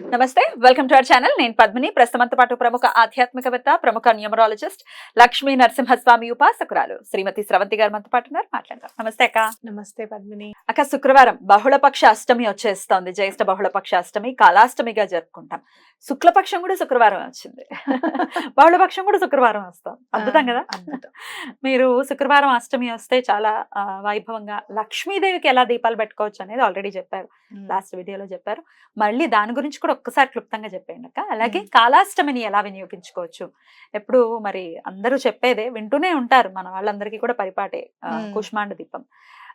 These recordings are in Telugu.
నమస్తే వెల్కమ్ టు అవర్ ఛానల్. నేను పద్మిని. ప్రస్తుతంతో పాటు ప్రముఖ ఆధ్యాత్మికవేత్త ప్రముఖ న్యూమరాలజిస్ట్ లక్ష్మీ నరసింహస్వామి ఉపాసకురాలు శ్రీమతి స్రవంతి గారు మనతో పాటు ఉన్నారు. మాట్లాడదాం. నమస్తే అక్క. నమస్తే పద్మిని. అక్క శుక్రవారం బహుళపక్ష అష్టమి వచ్చేస్తోంది. జ్యేష్ఠ బహుళపక్ష అష్టమి కాలాష్టమిగా జరుపుకుంటాం. శుక్లపక్షం కూడా శుక్రవారం వచ్చింది. బహుళపక్షం కూడా శుక్రవారం వస్తాం అద్భుతం కదా? మీరు శుక్రవారం అష్టమి వస్తే చాలా వైభవంగా లక్ష్మీదేవికి ఎలా దీపాలు పెట్టుకోవచ్చు అనేది ఆల్రెడీ చెప్పారు. లాస్ట్ వీడియోలో చెప్పారు. మళ్ళీ దాని గురించి కూడా ఒక్కసారి క్లుప్తంగా చెప్పండి అక్క. అలాగే. కాలాష్టమిని ఎలా వినియోగించుకోవచ్చు? ఎప్పుడు మరి అందరూ చెప్పేదే వింటూనే ఉంటారు మన వాళ్ళందరికీ కూడా పరిపాటే. కుష్మాండ దీపం.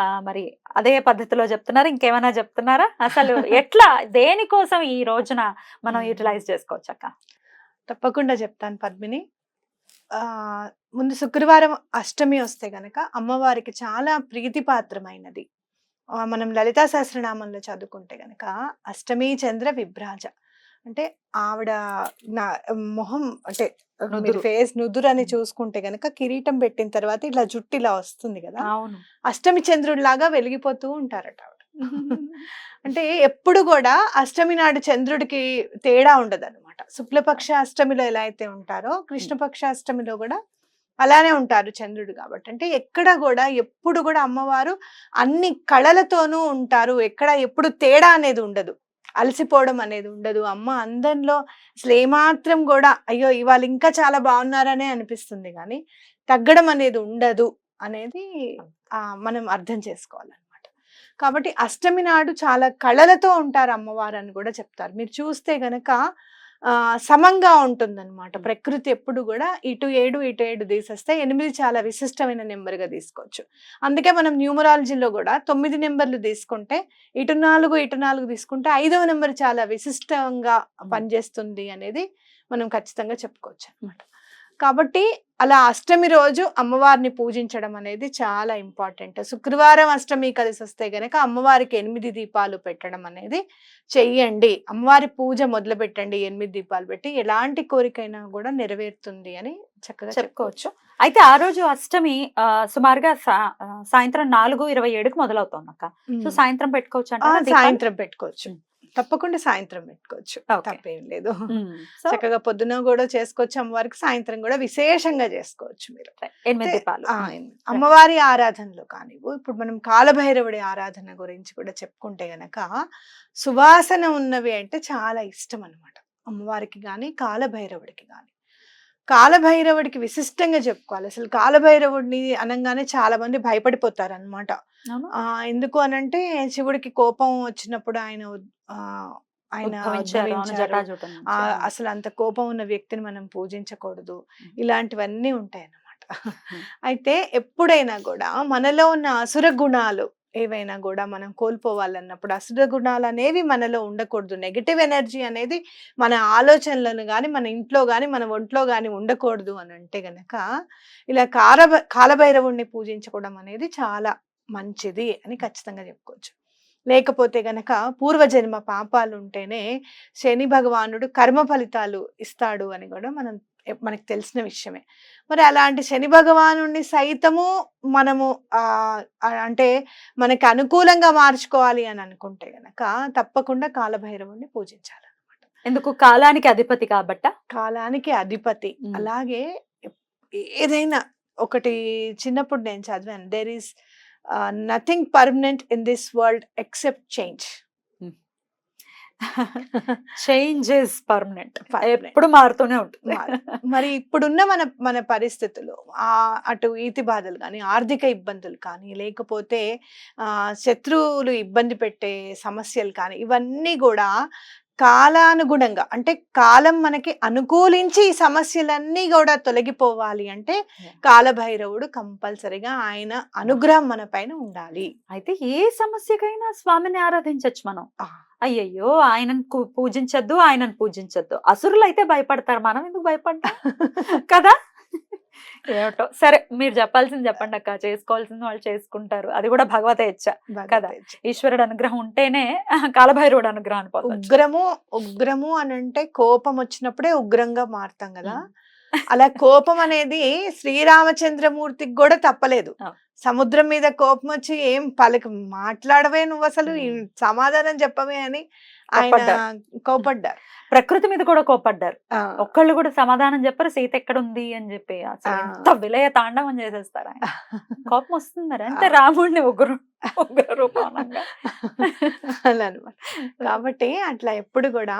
ఆ, మరి అదే పద్ధతిలో చెప్తున్నారు? ఇంకేమైనా చెప్తున్నారా? అసలు ఎట్లా దేనికోసం ఈ రోజున మనం. యూటిలైజ్ చేసుకోవచ్చు అక్క? తప్పకుండా చెప్తాను పద్మిని. ఆ ముందు శుక్రవారం అష్టమి వస్తే గనక అమ్మవారికి చాలా ప్రీతిపాత్రమైనది. మనం లలితా సహస్రనామంలో చదువుకుంటే గనక అష్టమి చంద్ర విభ్రాజ. అంటే ఆవిడ నా మొహం అంటే మీరు. ఫేస్ నుదురు అని. చూసుకుంటే గనక కిరీటం పెట్టిన తర్వాత ఇట్లా జుట్టు ఇలా వస్తుంది కదా! అష్టమి చంద్రుడిలాగా వెలిగిపోతూ ఉంటారట ఆవిడ. అంటే ఎప్పుడు కూడా అష్టమి నాడు చంద్రుడికి తేడా ఉండదు అనమాట శుక్లపక్ష అష్టమిలో ఎలా అయితే ఉంటారో కృష్ణపక్ష అష్టమిలో కూడా అలానే ఉంటారు చంద్రుడు కాబట్టి. అంటే ఎక్కడ కూడా ఎప్పుడు కూడా అమ్మవారు అన్ని కళలతోనూ ఉంటారు. ఎక్కడ ఎప్పుడు తేడా అనేది ఉండదు. అలసిపోవడం అనేది ఉండదు. అమ్మ అందరిలో అసలు ఏమాత్రం కూడా అయ్యో ఇవాళ ఇంకా చాలా బాగున్నారనే అనిపిస్తుంది కానీ తగ్గడం అనేది ఉండదు అనేది మనం అర్థం చేసుకోవాలన్నమాట. కాబట్టి అష్టమి నాడు చాలా కళలతో ఉంటారు అమ్మవారు అని కూడా చెప్తారు. మీరు చూస్తే గనక సమంగా ఉంటుందన్నమాట. ప్రకృతి ఎప్పుడు కూడా ఇటు ఏడు ఇటు ఏడు తీసేస్తే ఎనిమిది చాలా విశిష్టమైన నెంబర్గా తీసుకోవచ్చు. అందుకే మనం న్యూమరాలజీలో కూడా తొమ్మిది నెంబర్లు తీసుకుంటే ఇటు నాలుగు ఇటు నాలుగు తీసుకుంటే ఐదవ నెంబర్ చాలా విశిష్టంగా పనిచేస్తుంది అనేది మనం ఖచ్చితంగా చెప్పుకోవచ్చు అనమాట కాబట్టి అలా అష్టమి రోజు అమ్మవారిని పూజించడం అనేది చాలా ఇంపార్టెంట్ శుక్రవారం అష్టమి కలిసి వస్తే గనక అమ్మవారికి ఎనిమిది దీపాలు పెట్టడం అనేది చెయ్యండి అమ్మవారి పూజ మొదలు పెట్టండి ఎనిమిది దీపాలు పెట్టి ఎలాంటి కోరికైనా కూడా నెరవేరుతుంది అని చక్కగా చెప్పుకోవచ్చు అయితే ఆ రోజు అష్టమి సుమారుగా సాయంత్రం నాలుగు ఇరవై ఏడుకి మొదలవుతుంది అక్క సో. సాయంత్రం పెట్టుకోవచ్చు దీపాలు? సాయంత్రం పెట్టుకోవచ్చు. తప్పకుండా సాయంత్రం పెట్టుకోవచ్చు. తప్పేం లేదు. చక్కగా పొద్దున కూడా చేసుకోవచ్చు అమ్మవారికి సాయంత్రం కూడా విశేషంగా చేసుకోవచ్చు మీరు. అమ్మవారి ఆరాధనలో కానివ్వు ఇప్పుడు మనం కాలభైరవుడి ఆరాధన గురించి కూడా చెప్పుకుంటే గనక సువాసన ఉన్నవి అంటే చాలా ఇష్టం అన్నమాట. అమ్మవారికి కానీ కాలభైరవుడికి కానీ కాలభైరవుడికి విశిష్టంగా చెప్పుకోవాలి. అసలు కాలభైరవుడిని అనగానే చాలా మంది భయపడిపోతారు అనమాట. ఎందుకు అనంటే శివుడికి కోపం వచ్చినప్పుడు ఆయన ఆయన అసలు అంత కోపం ఉన్న వ్యక్తిని మనం పూజించకూడదు. ఇలాంటివన్నీ ఉంటాయి అన్నమాట అయితే ఎప్పుడైనా కూడా మనలో ఉన్న అసుర గుణాలు ఏవైనా కూడా మనం కోల్పోవాలన్నప్పుడు అసుర గుణాలు అనేవి మనలో ఉండకూడదు. నెగటివ్ ఎనర్జీ అనేది మన ఆలోచనలను కానీ మన ఇంట్లో కానీ మన ఒంట్లో కానీ ఉండకూడదు అని అంటే గనక ఇలా కాల కాలభైరవుణ్ణి పూజించుకోవడం అనేది చాలా మంచిది అని ఖచ్చితంగా చెప్పుకోవచ్చు. లేకపోతే గనక పూర్వజన్మ పాపాలు ఉంటేనే శని భగవానుడు కర్మ ఫలితాలు ఇస్తాడు అని కూడా మనం మనకు తెలిసిన విషయమే. మరి అలాంటి శని భగవానుడిని సైతము మనము అంటే మనకి అనుకూలంగా మార్చుకోవాలి అని అనుకుంటే గనక తప్పకుండా కాలభైరవుణ్ణి పూజించాలి ఎందుకు? కాలానికి అధిపతి కాబట్ట? కాలానికి అధిపతి. అలాగే ఏదైనా ఒకటి చిన్నప్పుడు నేను చదివాను. There is nothing permanent in this world except change change is permanent. ఎప్పుడు మారుతూనే ఉంటుంది. మరి. ఇప్పుడున్న మన మన పరిస్థితులు ఆ అటు ఈతి బాధలు కానీ ఆర్థిక ఇబ్బందులు కానీ లేకపోతే శత్రువులు ఇబ్బంది పెట్టే సమస్యలు కానీ ఇవన్నీ కూడా కాలానుగుణంగా అంటే కాలం మనకి అనుకూలించి ఈ సమస్యలన్నీ కూడా తొలగిపోవాలి అంటే. కాలభైరవుడు కంపల్సరిగా ఆయన అనుగ్రహం మన పైన ఉండాలి. అయితే ఏ సమస్యకైనా స్వామిని ఆరాధించవచ్చు మనం. అయ్యయ్యో ఆయనను పూజించొద్దు ఆయనను పూజించొద్దు. అసురులు అయితే భయపడతారు మనం ఎందుకు భయపడ్డా? కదా? ఏమిటో. సరే మీరు చెప్పాల్సింది చెప్పండి అక్క. చేసుకోవాల్సింది వాళ్ళు చేసుకుంటారు. అది కూడా భగవత ఇచ్చ కదా. ఈశ్వరుడు అనుగ్రహం ఉంటేనే కాలభైరవుడు పొందొచ్చు. ఉగ్రము ఉగ్రము అని అంటే కోపం వచ్చినప్పుడే ఉగ్రంగా మారుతాం కదా. అలా కోపం అనేది శ్రీరామచంద్రమూర్తికి కూడా తప్పలేదు. సముద్రం మీద కోపం వచ్చి ఏం పలక మాట్లాడవే నువ్వు అసలు. సమాధానం చెప్పవే అని ఆయన. కోపడ్డారు ప్రకృతి మీద కూడా కోపడ్డారు ఒక్కళ్ళు కూడా సమాధానం చెప్పరు సీత ఎక్కడ ఉంది అని చెప్పి. ఎంత విలయ తాండవం చేసేస్తారు ఆయన. కోపం వస్తుంది మరి. అంతే రాముడిని ఉగ్ర ఉగ్ర రూపంగా అలా అన్నమాట. కాబట్టి అట్లా ఎప్పుడు కూడా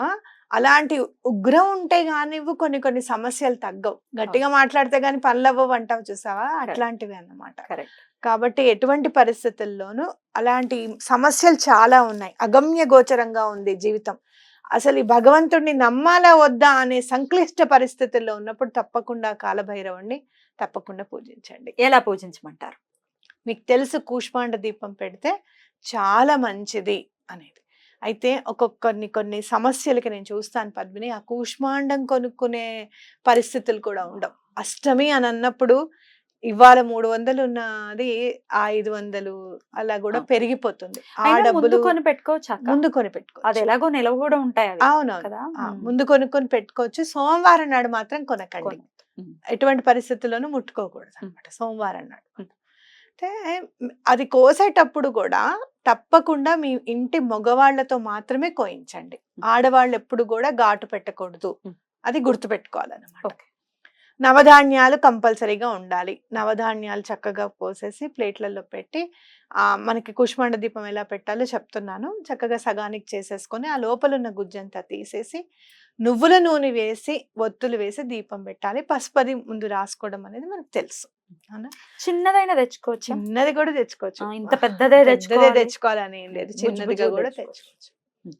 అలాంటి ఉగ్రం ఉంటే గానీ కొన్ని కొన్ని సమస్యలు తగ్గవు. గట్టిగా మాట్లాడితే గానీ పనులు అవ్వవు అంటావు చూసావా అట్లాంటివి అన్నమాట. కాబట్టి ఎటువంటి పరిస్థితుల్లోనూ అలాంటి సమస్యలు చాలా ఉన్నాయి. అగమ్య గోచరంగా ఉంది జీవితం. అసలు ఈ భగవంతుడిని నమ్మాలా వద్దా అనే సంక్లిష్ట పరిస్థితుల్లో ఉన్నప్పుడు తప్పకుండా కాలభైరవుణ్ణి తప్పకుండా పూజించండి. ఎలా పూజించమంటారు? మీకు తెలుసు కూష్మాండ దీపం పెడితే చాలా మంచిది అనేది. అయితే ఒక్కొక్క కొన్ని కొన్ని సమస్యలకి నేను చూస్తాను పద్మిని. ఆ కూష్మాండం కొనుక్కునే పరిస్థితులు కూడా ఉండవు. అష్టమి అని అన్నప్పుడు ఇవాళ మూడు వందలు ఉన్నది ఐదు వందలు అలా కూడా ఆ. పెరిగిపోతుంది. ఆ డబ్బులు కొని పెట్టుకోవచ్చు ముందు కొని అది పెట్టుకోవచ్చు ఎలాగో నిలవ కూడా ఉంటాయి అవి అవునవును. ఆ. ముందు కొనుక్కొని పెట్టుకోవచ్చు. సోమవారం నాడు మాత్రం కొనకండి. ఎటువంటి పరిస్థితుల్లోనూ ముట్టుకోకూడదు. అనమాట సోమవారం నాడు. అయితే మ్, అది కోసేటప్పుడు కూడా తప్పకుండా మీ ఇంటి మగవాళ్ళతో మాత్రమే కోయించండి. ఆడవాళ్ళు ఎప్పుడు కూడా ఘాటు పెట్టకూడదు. అది గుర్తుపెట్టుకోవాలన్నమాట ఓకే. నవధాన్యాలు కంపల్సరీగా ఉండాలి. నవధాన్యాలు చక్కగా పోసేసి ప్లేట్లలో పెట్టి ఆ మనకి కుష్మాండ దీపం ఎలా పెట్టాలో చెప్తున్నాను. చక్కగా సగానికి చేసేసుకొని ఆ లోపల ఉన్న గుజ్జంతా తీసేసి నువ్వుల నూనె వేసి ఒత్తులు వేసి దీపం పెట్టాలి. పసుపది ముందు రాసుకోవడం అనేది మనకు తెలుసు. చిన్నదైనా తెచ్చుకోవచ్చు? చిన్నది కూడా తెచ్చుకోవచ్చు. ఇంత పెద్దదే పెద్దదే తెచ్చుకోవాలి. తెచ్చుకోవాలని ఏం లేదు. చిన్నదిగా కూడా తెచ్చుకోవచ్చు.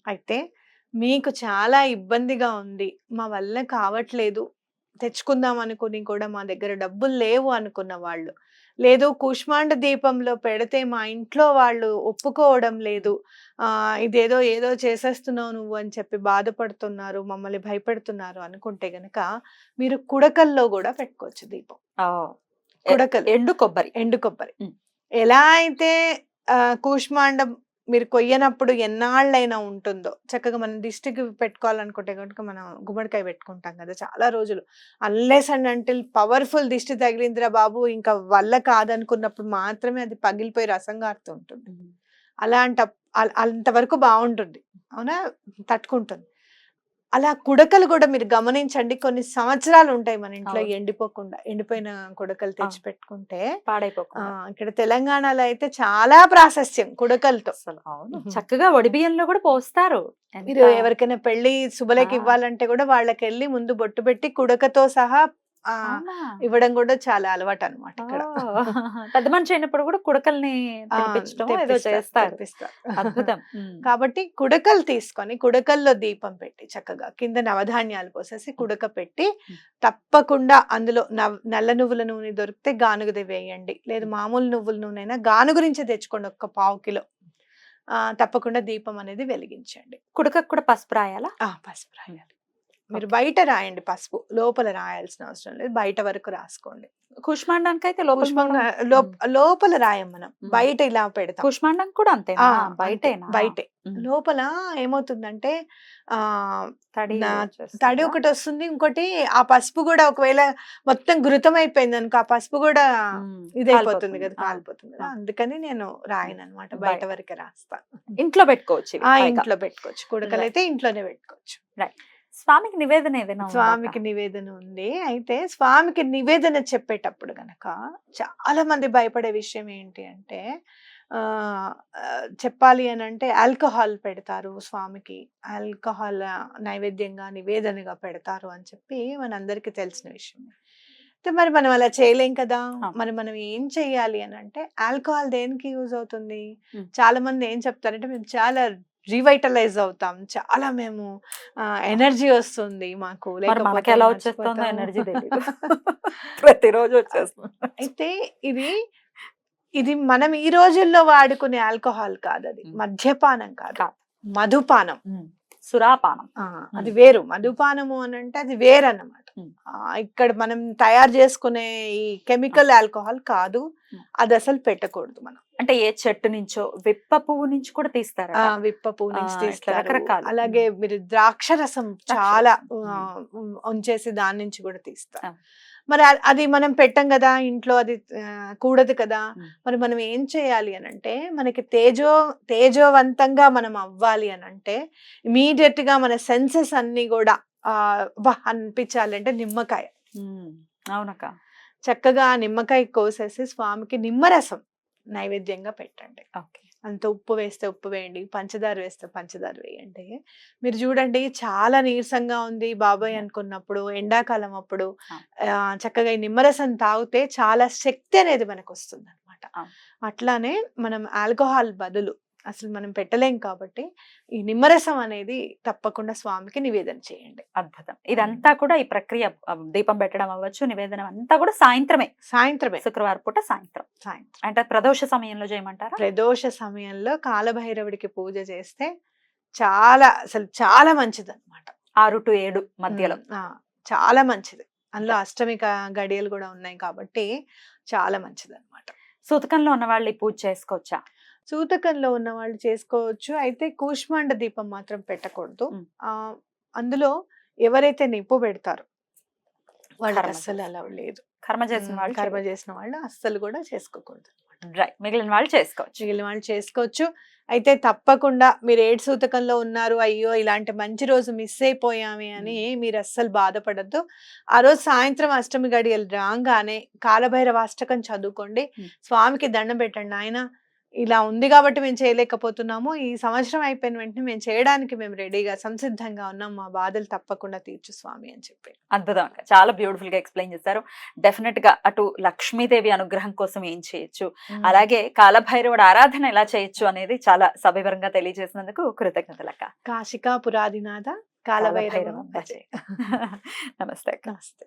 అయితే మీకు చాలా ఇబ్బందిగా ఉంది. మా వల్ల కావట్లేదు. తెచ్చుకుందాం అనుకుని కూడా మా దగ్గర డబ్బులు లేవు అనుకున్న వాళ్ళు. లేదు కూష్మాండ దీపంలో పెడితే మా ఇంట్లో వాళ్ళు ఒప్పుకోవడం లేదు. ఆ ఇదేదో ఏదో చేసేస్తున్నావు నువ్వు అని చెప్పి బాధపడుతున్నారు మమ్మల్ని భయపెడుతున్నారు అనుకుంటే గనక మీరు కుడకల్లో కూడా పెట్టుకోవచ్చు దీపం. ఆ, కుడకలు. ఎండు కొబ్బరి. ఎండు కొబ్బరి. ఎలా అయితే కూష్మాండం మీరు కొయ్యనప్పుడు ఎన్నాళ్ళైనా ఉంటుందో. చక్కగా మనం దిష్టికి పెట్టుకోవాలనుకుంటే కనుక మనం గుమ్మడికాయ పెట్టుకుంటాం కదా చాలా రోజులు. అన్లెస్ అండ్ అంటిల్ పవర్ఫుల్ దిష్టి తగిలిందిరా బాబు ఇంకా వల్ల కాదనుకున్నప్పుడు మాత్రమే అది పగిలిపోయి రసం ఉంటుంది. అలాంట అల- అంతవరకు బాగుంటుంది. అవునా? తట్టుకుంటుంది. అలా కుడకలు కూడా మీరు గమనించండి కొన్ని సంవత్సరాలు ఉంటాయి మన ఇంట్లో. ఎండిపోకుండా ఎండిపోయిన కుడకలు తెచ్చి పెట్టుకుంటే పాడైపోకుండా ఇక్కడ తెలంగాణలో అయితే చాలా ప్రాశస్త్యం కుడకలతో. చక్కగా బియ్యంలో కూడా పోస్తారు మీరు ఎవరికైనా పెళ్ళి శుభలకి. ఇవ్వాలంటే కూడా వాళ్ళకి వెళ్ళి ముందు బొట్టు పెట్టి కుడకతో సహా? ఇవ్వడం కూడా చాలా అలవాటు అనమాట పెద్ద మనిషి అయినప్పుడు కూడా కుడకల్ని చేస్తారు. అద్భుతం. కాబట్టి కుడకలు తీసుకొని కుడకల్లో దీపం పెట్టి చక్కగా కింద నవధాన్యాలు పోసేసి కుడక పెట్టి. తప్పకుండా అందులో నవ్ నల్ల నువ్వుల నూనె దొరికితే గానుగది వేయండి. లేదు మామూలు నువ్వుల నూనె అయినా గానుగు నుంచి తెచ్చుకోండి ఒక్క పావు కిలో. ఆ, తప్పకుండా దీపం అనేది వెలిగించండి. కుడకకు కూడా పసుపు రాయాలా? ఆ పసుపు రాయాలి. మీరు బయట రాయండి పసుపు. లోపల రాయాల్సిన అవసరం లేదు. బయట వరకు రాసుకోండి. కుష్మాండానికి అయితే లోపల లోపల రాయం మనం. బయట ఇలా పెడతాం. కుష్మాండం కూడా అంతే, బయటే. ఉమ్. లోపల ఏమవుతుందంటే ఆ తడి? తడి ఒకటి వస్తుంది ఇంకోటి ఆ పసుపు కూడా ఒకవేళ మొత్తం ఘృతం అయిపోయింది అనుకో ఆ పసుపు కూడా ఇదైపోతుంది కదా కాలిపోతుంది కదా. అందుకని నేను రాయను అనమాట బయ- బయట వరకే రాస్తా. ఇంట్లో పెట్టుకోవచ్చు. ఇంట్లో పెట్టుకోవచ్చు. కుడకలు అయితే ఇంట్లోనే పెట్టుకోవచ్చు. స్వామికి నివేదన ఏదైనా స్వామికి? నివేదన ఉంది అయితే స్వామికి నివేదన చెప్పేటప్పుడు గనక చాలా మంది భయపడే విషయం ఏంటి అంటే చెప్పాలి అని అంటే ఆల్కహాల్ పెడతారు స్వామికి ఆల్కహాల్ నైవేద్యంగా నివేదనగా పెడతారు అని చెప్పి మనందరికీ తెలిసిన విషయం అయితే మరి మనం అలా చేయలేం కదా. మరి మనం ఏం చెయ్యాలి అని అంటే ఆల్కహాల్ దేనికి యూజ్ అవుతుంది. చాలా మంది ఏం చెప్తారంటే మేము చాలా రివైటలైజ్ అవుతాం. చాలా మేము ఎనర్జీ వస్తుంది మాకు. మనకి ఎలా వచ్చేస్తుందో. ఎనర్జీ ప్రతిరోజు వచ్చేస్తుంది. అయితే ఇది ఇది మనం ఈ రోజుల్లో వాడుకునే ఆల్కహాల్ కాదు అది. మద్యపానం కాదు. మధుపానం. సురాపానం. అది వేరు. మధుపానము అని అంటే అది వేరు అన్నమాట. ఇక్కడ మనం తయారు చేసుకునే ఈ కెమికల్ ఆల్కహాల్ కాదు. అది అసలు పెట్టకూడదు మనం. అంటే ఏ చెట్టు నుంచో విప్ప పువ్వు నుంచి కూడా తీస్తారా విప్ప పువ్వు నుంచి తీస్తారు. అలాగే మీరు ద్రాక్ష రసం చాలా ఉంచేసి దాని నుంచి కూడా తీస్తారు. మరి అది మనం పెట్టం కదా ఇంట్లో అది కూడదు కదా. మరి మనం ఏం చేయాలి అని అంటే మనకి తేజో తేజోవంతంగా మనం అవ్వాలి అని అంటే ఇమీడియట్గా మన సెన్సెస్ అన్ని కూడా వా అనిపించాలి అంటే నిమ్మకాయ. అవునక్క. చక్కగా నిమ్మకాయ కోసేసి స్వామికి నిమ్మరసం నైవేద్యంగా పెట్టండి. ఓకే. అంత ఉప్పు వేస్తే ఉప్పు వేయండి పంచదార వేస్తే పంచదార వేయండి. మీరు చూడండి చాలా నీరసంగా ఉంది బాబాయ్ అనుకున్నప్పుడు ఎండాకాలం అప్పుడు. చక్కగా ఈ నిమ్మరసం తాగితే చాలా శక్తి అనేది మనకు వస్తుంది అనమాట. అట్లానే మనం ఆల్కహాల్ బదులు అసలు మనం పెట్టలేం కాబట్టి ఈ నిమ్మరసం అనేది తప్పకుండా స్వామికి నివేదన చేయండి. అద్భుతం. ఇదంతా కూడా ఈ ప్రక్రియ దీపం పెట్టడం అవ్వచ్చు నివేదనం అంతా కూడా సాయంత్రమే. సాయంత్రమే. శుక్రవారం పూట సాయంత్రం. సాయంత్రం. అంటే ప్రదోష సమయంలో చేయమంటారా? ప్రదోష సమయంలో కాలభైరవుడికి పూజ చేస్తే చాలా అసలు చాలా మంచిది అనమాట ఆరు టు ఏడు మధ్యలో. చాలా మంచిది. అందులో అష్టమిక గడియలు కూడా ఉన్నాయి కాబట్టి చాలా మంచిది అనమాట సూతకంలో ఉన్న వాళ్ళు ఈ పూజ చేసుకోవచ్చా? సూతకంలో ఉన్న వాళ్ళు చేసుకోవచ్చు. అయితే కూష్మాండ దీపం మాత్రం పెట్టకూడదు. ఆ అందులో ఎవరైతే నిప్పు పెడతారో కర్మ అస్సలు అలా లేదు. కర్మ చేసిన వాళ్ళు కర్మ చేసిన వాళ్ళు అస్సలు కూడా చేసుకోకూడదు రైట్. మిగిలిన వాళ్ళు చేసుకోవచ్చు. మిగిలిన వాళ్ళు చేసుకోవచ్చు. అయితే తప్పకుండా మీరు ఏడు సూతకంలో ఉన్నారు అయ్యో ఇలాంటి మంచి రోజు మిస్ అయిపోయామే అని మీరు అస్సలు బాధపడద్దు. ఆ రోజు సాయంత్రం అష్టమి గడియలు రాగానే కాలభైరవ అష్టకం చదువుకోండి. స్వామికి దండం పెట్టండి ఆయన ఇలా ఉంది కాబట్టి మేము చేయలేకపోతున్నాము. ఈ సంవత్సరం అయిపోయిన వెంటనే మేము చేయడానికి మేము రెడీగా సంసిద్ధంగా ఉన్నాం. మా బాధలు తప్పకుండా తీర్చు స్వామి అని చెప్పి. అద్భుతం. చాలా బ్యూటిఫుల్గా ఎక్స్ప్లెయిన్ చేశారు. డెఫినెట్గా అటు లక్ష్మీదేవి అనుగ్రహం కోసం ఏం చేయొచ్చు? అలాగే కాలభైరవుడు ఆరాధన ఎలా చేయొచ్చు అనేది చాలా సవివరంగా తెలియజేసినందుకు కృతజ్ఞతలక్క కాశికా పురాదినాథ కాలభైరవ. నమస్తే నమస్తే.